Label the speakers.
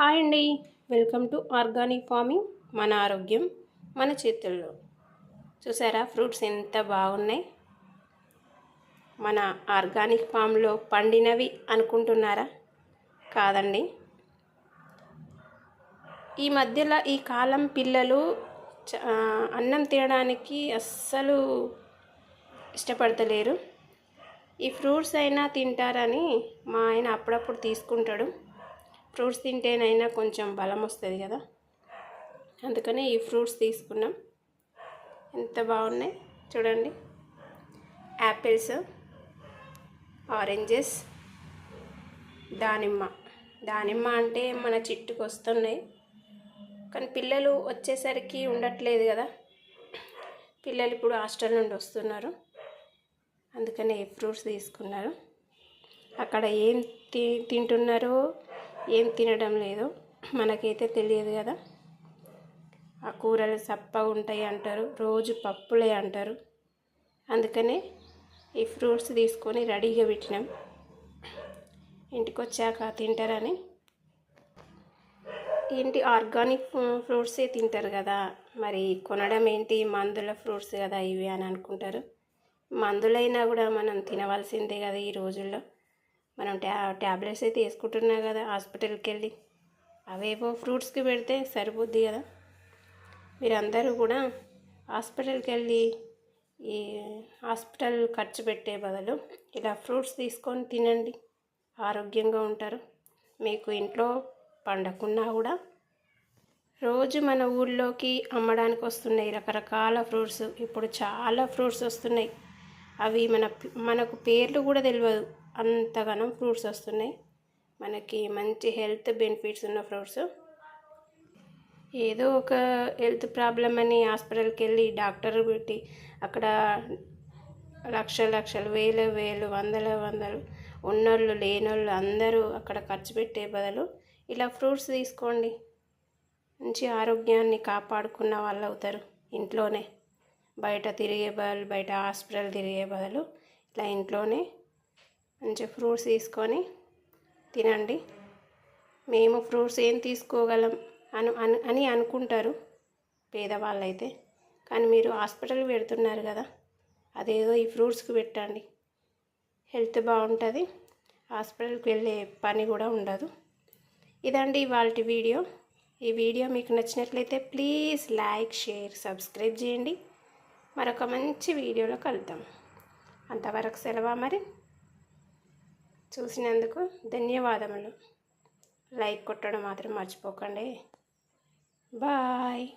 Speaker 1: Hi అండి. Welcome to organic farming మన ఆరోగ్యం మన చేతుల్లో. చూసారా ఫ్రూట్స్ ఎంత బాగున్నాయి? మన ఆర్గానిక్ ఫామ్లో పండినవి అనుకుంటున్నారా? కాదండి. ఈ మధ్యలో ఈ కాలం పిల్లలు చ- అన్నం తినడానికి అస్సలు ఇష్టపడతలేరు. ఈ ఫ్రూట్స్ అయినా తింటారని మా ఆయన అప్పుడప్పుడు తీసుకుంటాడు. ఫ్రూట్స్ తింటేనైనా కొంచెం బలం వస్తుంది కదా. అందుకని ఈ ఫ్రూట్స్ తీసుకున్నాం. ఎంత బాగున్నాయి చూడండి. యాపిల్స్ ఆరెంజెస్ దానిమ్మ. దానిమ్మ అంటే మన చిట్టుకు వస్తున్నాయి. కానీ పిల్లలు వచ్చేసరికి ఉండట్లేదు కదా. పిల్లలు ఇప్పుడు హాస్టల్ నుండి వస్తున్నారు. అందుకని ఫ్రూట్స్ తీసుకున్నారు. అక్కడ ఏం తి తింటున్నారో ఏం తినడం లేదు. మనకైతే తెలియదు కదా. ఆ కూరలు చప్పగా ఉంటాయి అంటారు. రోజు పప్పులే అంటారు. అందుకనే ఈ ఫ్రూట్స్ తీసుకొని రెడీగా పెట్టినాం. ఇంటికి వచ్చాక తింటారని. ఏంటి ఆర్గానిక్ ఫ్రూట్సే తింటారు కదా. మరి కొనడం ఏంటి? మందుల ఫ్రూట్స్ కదా ఇవి అని అనుకుంటారు. మందులైనా కూడా మనం తినవలసిందే కదా ఈ రోజుల్లో. మనం ట్యా ట్యాబ్లెట్స్ అయితే వేసుకుంటున్నాం కదా హాస్పిటల్కి వెళ్ళి అవేవో ఫ్రూట్స్కి పెడితే సరిపోద్ది కదా. మీరందరూ కూడా హాస్పిటల్కి వెళ్ళి ఈ హాస్పిటల్ ఖర్చు పెట్టే బదులు ఇలా ఫ్రూట్స్ తీసుకొని తినండి. ఆరోగ్యంగా ఉంటారు. మీకు ఇంట్లో పండకున్నా కూడా రోజు మన ఊళ్ళోకి అమ్మడానికి వస్తున్నాయి రకరకాల ఫ్రూట్స్. ఇప్పుడు చాలా ఫ్రూట్స్ వస్తున్నాయి. అవి మన మనకు పేర్లు కూడా తెలియదు అంతగానం ఫ్రూట్స్ వస్తున్నాయి. మనకి మంచి హెల్త్ బెనిఫిట్స్ ఉన్న ఫ్రూట్స్. ఏదో ఒక హెల్త్ ప్రాబ్లం అని హాస్పిటల్కి వెళ్ళి డాక్టర్ పెట్టి అక్కడ లక్ష లక్షలు వేలు వేలు వందల వందలు ఉన్నోళ్ళు లేనోళ్ళు అందరూ అక్కడ ఖర్చు పెట్టే బదులు ఇలా ఫ్రూట్స్ తీసుకోండి. మంచి ఆరోగ్యాన్ని కాపాడుకున్న వాళ్ళు అవుతారు ఇంట్లోనే. బయట తిరిగే బదులు బయట హాస్పిటల్ తిరిగే బదులు ఇలా ఇంట్లోనే మంచి ఫ్రూట్స్ తీసుకొని తినండి. మేము ఫ్రూట్స్ ఏం తీసుకోగలం అను అను అని అనుకుంటారు పేదవాళ్ళైతే. కానీ మీరు హాస్పిటల్కి పెడుతున్నారు కదా అదేదో ఈ ఫ్రూట్స్కి పెట్టండి. హెల్త్ బాగుంటుంది హాస్పిటల్కి వెళ్ళే పని కూడా ఉండదు. ఇదండి ఇవాళ వీడియో. ఈ వీడియో మీకు నచ్చినట్లయితే ప్లీజ్ లైక్ షేర్ సబ్స్క్రైబ్ చేయండి. మరొక మంచి వీడియోలో కలుద్దాం. అంతవరకు సెలవు మరి? చూసినందుకు ధన్యవాదములు. లైక్ కొట్టడం మాత్రం మర్చిపోకండి. బాయ్.